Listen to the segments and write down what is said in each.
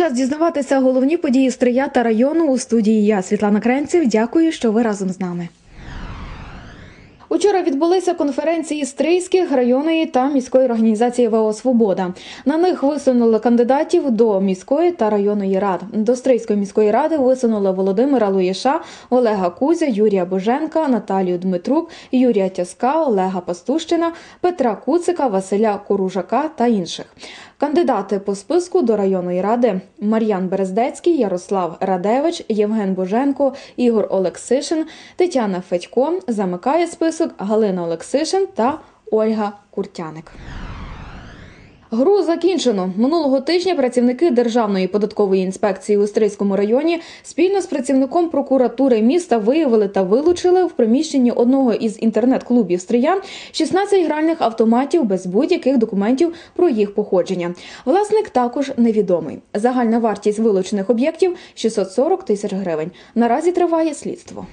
Час дізнаватися головні події Стрия та району у студії. Я Світлана Кренців. Дякую, що ви разом з нами. Учора відбулися конференції Стрийських районної та міської організації ВО Свобода. На них висунули кандидатів до міської та районної рад. До Стрийської міської ради висунули Володимира Луєша, Олега Кузя, Юрія Боженка, Наталію Дмитрук, Юрія Тяска, Олега Пастущина, Петра Куцика, Василя Коружака та інших. Кандидати по списку до районної ради Мар'ян Берездецький, Ярослав Радевич, Євген Боженко, Ігор Олексишин, Тетяна Федько. Замикає список Галина Олексишин та Ольга Куртяник. Гру закінчено минулого тижня. Працівники Державної податкової інспекції у Стрийському районі спільно з працівником прокуратури міста виявили та вилучили в приміщенні одного із інтернет-клубів Стриян 16 гральних автоматів без будь-яких документів про їх походження. Власник також невідомий. Загальна вартість вилучених об'єктів 640 тисяч гривень. Наразі триває слідство.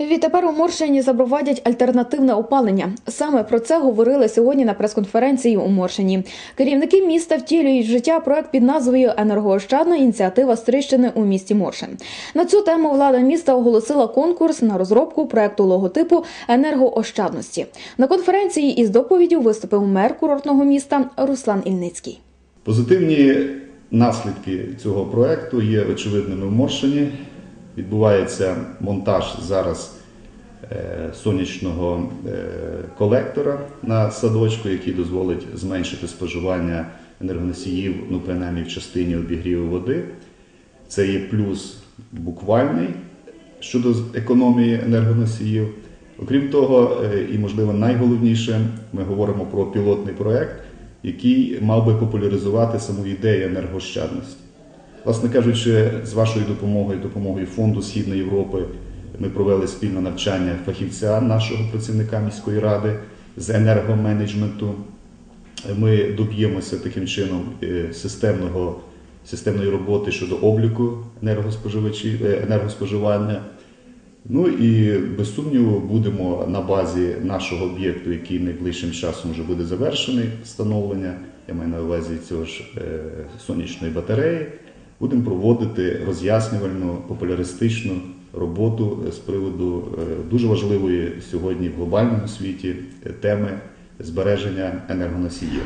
Відтепер у Моршині запровадять альтернативне опалення. Саме про це говорили сьогодні на прес-конференції у Моршині. Керівники міста втілюють в життя проект під назвою Енергоощадна ініціатива Стрищини у місті Моршин. На цю тему влада міста оголосила конкурс на розробку проекту логотипу енергоощадності. На конференції із доповіддю виступив мер курортного міста Руслан Ільницький. Позитивні наслідки цього проекту є очевидними в Моршині. Відбувається монтаж зараз е, сонячного е, колектора на садочку, який дозволить зменшити споживання енергоносіїв, ну принаймні в частині обігріву води. Це є плюс буквальний щодо економії енергоносіїв. Окрім того, е, і можливо найголовніше, ми говоримо про пілотний проект, який мав би популяризувати саму ідею енергощадності. Власне кажучи, з вашою допомогою, допомогою Фонду Східної Європи, ми провели спільне навчання фахівця нашого працівника міської ради з енергоменеджменту. Ми доб'ємося таким чином е, системного, системної роботи щодо обліку е, енергоспоживання. Ну і без сумніву будемо на базі нашого об'єкту, який найближчим часом вже буде завершений встановлення. Я маю на увазі цього ж е, сонячної батареї будемо проводити роз'яснювальну популяристичну роботу з приводу е, дуже важливої сьогодні в глобальному світі е, теми збереження енергоносіїв.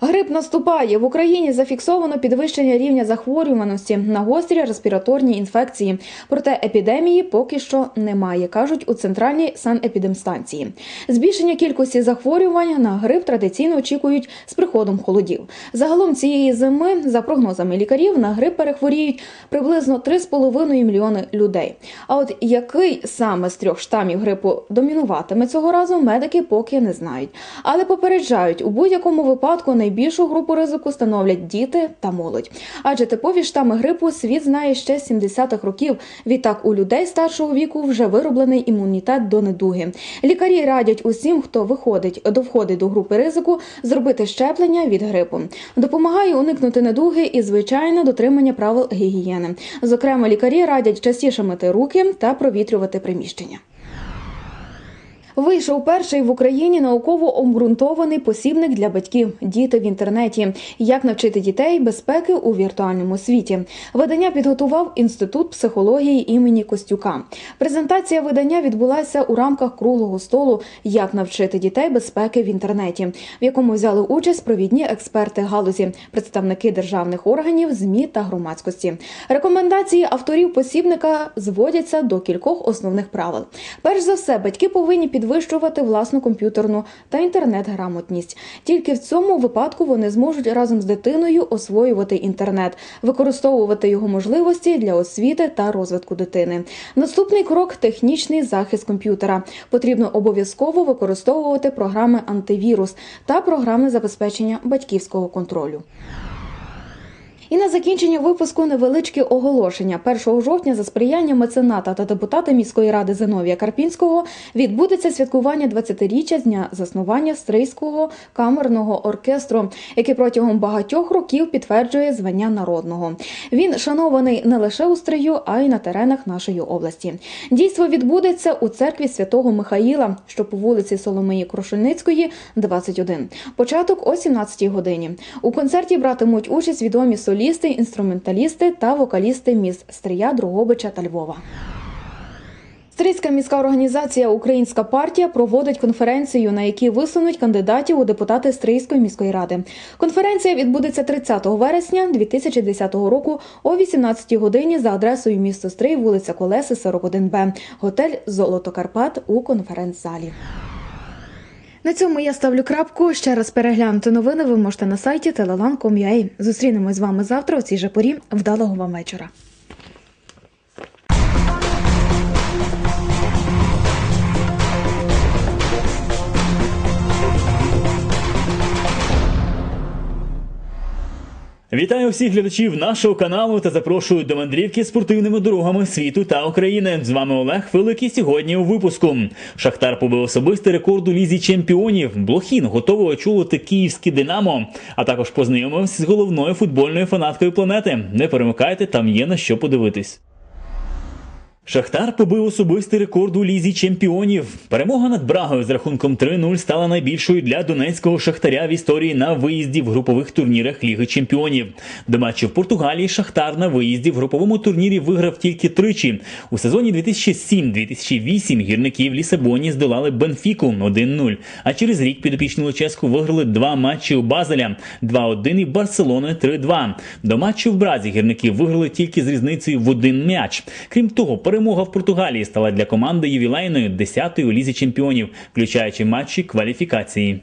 Грип наступає в Україні. Зафіксовано підвищення рівня захворюваності на гострі респіраторні інфекції. Проте епідемії поки що немає, кажуть у центральній санепідемстанції. Збільшення кількості захворювань на грип традиційно очікують з приходом холодів. Загалом цієї зими, за прогнозами лікарів, на грип перехворіють приблизно 3,5 мільйони людей. А от який саме з трьох штамів грипу домінуватиме цього разу, медики поки не знають, але попереджають у будь-якому випадку не найбільшу групу ризику становлять діти та молодь. Адже типові штами грипу світ знає ще з 70-х років. Відтак у людей старшого віку вже вироблений імунітет до недуги. Лікарі радять усім, хто виходить до входить до групи ризику, зробити щеплення від грипу. Допомагає уникнути недуги і звичайне дотримання правил гігієни. Зокрема, лікарі радять частіше мити руки та провітрювати приміщення. Вийшов перший в Україні науково обґрунтований посібник для батьків діти в інтернеті. Як навчити дітей безпеки у віртуальному світі? Видання підготував інститут психології імені Костюка. Презентація видання відбулася у рамках круглого столу Як навчити дітей безпеки в інтернеті, в якому взяли участь провідні експерти галузі, представники державних органів, змі та громадськості. Рекомендації авторів посібника зводяться до кількох основних правил. Перш за все, батьки повинні під підвищувати власну комп'ютерну та інтернет-грамотність. Тільки в цьому випадку вони зможуть разом з дитиною освоювати інтернет, використовувати його можливості для освіти та розвитку дитини. Наступний крок технічний захист комп'ютера. Потрібно обов'язково використовувати програми антивірус та програми забезпечення батьківського контролю. І на закінчення випуску невеличке оголошення. 1 жовтня за сприяння мецената та депутата міської ради Зиновія Карпінського відбудеться святкування 20-річчя з дня заснування Стрийського камерного оркестру, який протягом багатьох років підтверджує звання народного. Він шанований не лише у Стрию, а й на теренах нашої області. Дійство відбудеться у церкві святого Михаїла, що по вулиці Соломиї Крушельницької, 21. Початок о 17 годині. У концерті братимуть участь відомі солісти, інструменталісти та вокалісти міст Стрия, Другобича та Львова. Стрийська міська організація Українська партія проводить конференцію, на якій висунуть кандидатів у депутати Стрийської міської ради. Конференція відбудеться 30 вересня 2010 року о 18 годині за адресою місто Стрий, вулиця Колеси, 41Б, готель Золото Карпат у конференц-залі. На цьому я ставлю крапку. Ще раз переглянути новини ви можете на сайті telelan.com.ua. Зустрінемось з вами завтра у цій же порі. Вдалого вам вечора. Вітаю всіх глядачів нашого каналу та запрошую до мандрівки спортивними дорогами світу та України. З вами Олег і сьогодні у випуску. Шахтар побив особистий рекорд у лізі чемпіонів. Блохін готовий очолити київське Динамо. А також познайомився з головною футбольною фанаткою планети. Не перемикайте, там є на що подивитись. Шахтар побив особистий рекорд у лізі чемпіонів. Перемога над Брагою з рахунком 3-0 стала найбільшою для донецького шахтаря в історії на виїзді в групових турнірах Ліги Чемпіонів. До матчів Португалії Шахтар на виїзді в груповому турнірі виграв тільки тричі. У сезоні 2007-2008 гірники в Лісабоні здолали Бенфіку 1-0. А через рік підопічні Луческу виграли два матчі у Базеля 2-1 і Барселони 3-2. До матчу в Бразі гірники виграли тільки з різницею в один м'яч. Крім того, перемога в Португалії стала для команди ювілейною 10-ї у лізі чемпіонів, включаючи матчі кваліфікації.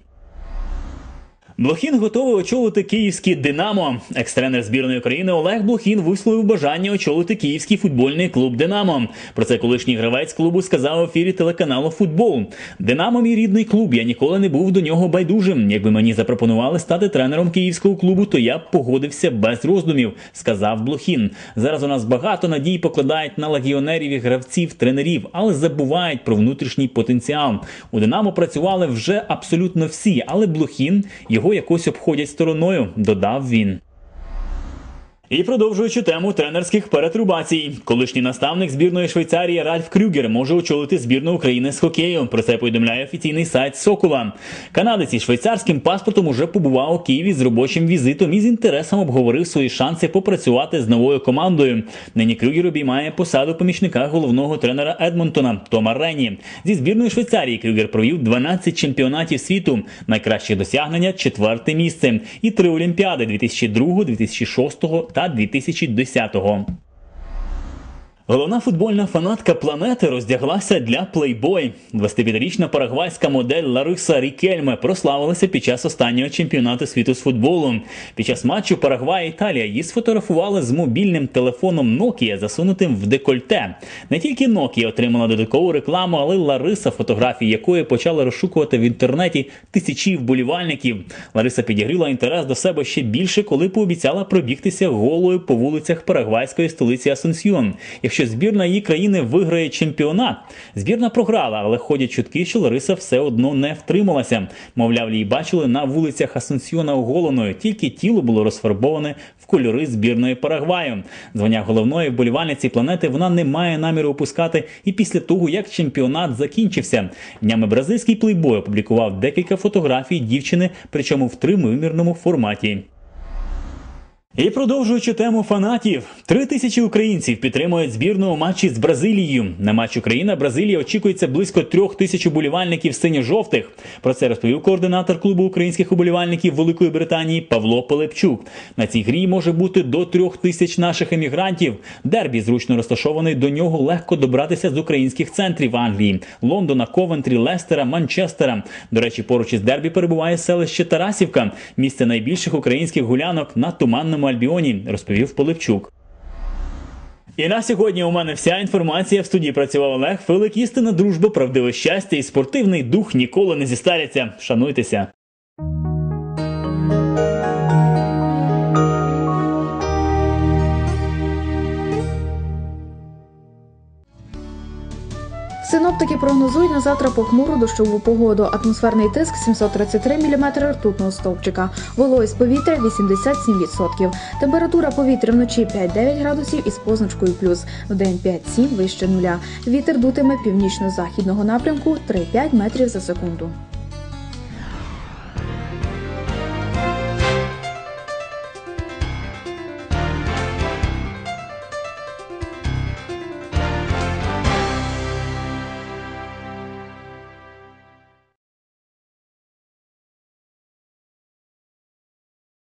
Блохін готовий очолити київське Динамо. Екс-тренер збірної України Олег Блохін висловив бажання очолити київський футбольний клуб Динамо. Про це колишній гравець клубу сказав в ефірі телеканалу Футбол. Динамо мій рідний клуб. Я ніколи не був до нього байдужим. Якби мені запропонували стати тренером київського клубу, то я б погодився без роздумів, сказав Блохін. Зараз у нас багато надій покладають на легіонерів і гравців, тренерів, але забувають про внутрішній потенціал. У Динамо працювали вже абсолютно всі, але Блохін його його якось обходять стороною, додав він. І продовжуючи тему тренерських перетрубацій, колишній наставник збірної Швейцарії Ральф Крюгер може очолити збірну України з хокею. Про це повідомляє офіційний сайт Сокола. Канадець із швейцарським паспортом уже побував у Києві з робочим візитом і з інтересом обговорив свої шанси попрацювати з новою командою. Нині Крюгер обіймає посаду помічника головного тренера Едмонтона Тома Рені. Зі збірної Швейцарії Крюгер провів 12 чемпіонатів світу. Найкраще досягнення четверте місце і три олімпіади 2002, 2006 та 2010-го. Головна футбольна фанатка планети роздяглася для Playboy. 25-річна парагвайська модель Лариса Рікельме прославилася під час останнього чемпіонату світу з футболу. Під час матчу Парагвай Італія її сфотографували з мобільним телефоном Nokia, засунутим в декольте. Не тільки Nokia отримала додаткову рекламу, але Лариса, фотографії якої почали розшукувати в інтернеті тисячі вболівальників. Лариса підігріла інтерес до себе ще більше, коли пообіцяла пробігтися голою по вулицях парагвайської столиці Асунсьйон якщо збірна її країни виграє чемпіонат. Збірна програла, але ходять чутки, що Лариса все одно не втрималася. Мовляв, її бачили на вулицях Асунсьйона оголеною, тільки тіло було розфарбоване в кольори збірної Парагваю. Звання головної вболівальниці планети вона не має наміру опускати і після того, як чемпіонат закінчився. Днями бразильський плейбой опублікував декілька фотографій дівчини, причому в тримимірному форматі. І продовжуючи тему фанатів, три тисячі українців підтримують збірну у матчі з Бразилією. На матч Україна-Бразилія очікується близько трьох тисяч уболівальників синьо-жовтих. Про це розповів координатор клубу українських уболівальників Великої Британії Павло Пилипчук. На цій грі може бути до трьох тисяч наших емігрантів. Дербі зручно розташований до нього легко добратися з українських центрів Англії: Лондона, Ковентрі, Лестера, Манчестера. До речі, поруч із дербі перебуває селище Тарасівка, місце найбільших українських гулянок на туманному Альбіоні, розповів Поливчук. І на сьогодні у мене вся інформація в студії працював Олег Филик. Істина, дружба, правдиве щастя і спортивний дух ніколи не зістаряться. Шануйтеся. Синоптики прогнозують на завтра похмуру дощову погоду. Атмосферний тиск 733 мм ртутного стовпчика. Вологість повітря 87%. Температура повітря вночі 5-9 градусів із позначкою плюс. В день 5-7 вище нуля. Вітер дутиме північно-західного напрямку 3-5 метрів за секунду.